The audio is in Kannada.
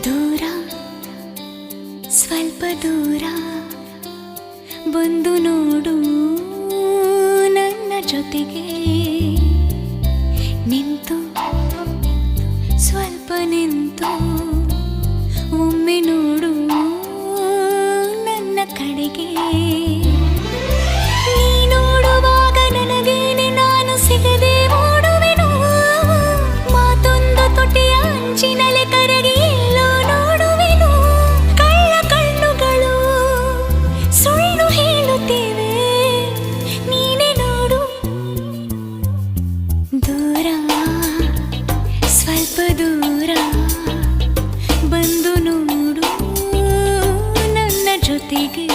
ದೂರ ಸ್ವಲ್ಪ ದೂರ ಬಂದು ನೋಡು ನನ್ನ ಜೊತೆಗೆ. ನಿಂತು ದೂರ ಬಂದು ನೋಡು ನನ್ನ ಜೊತೆಗೆ.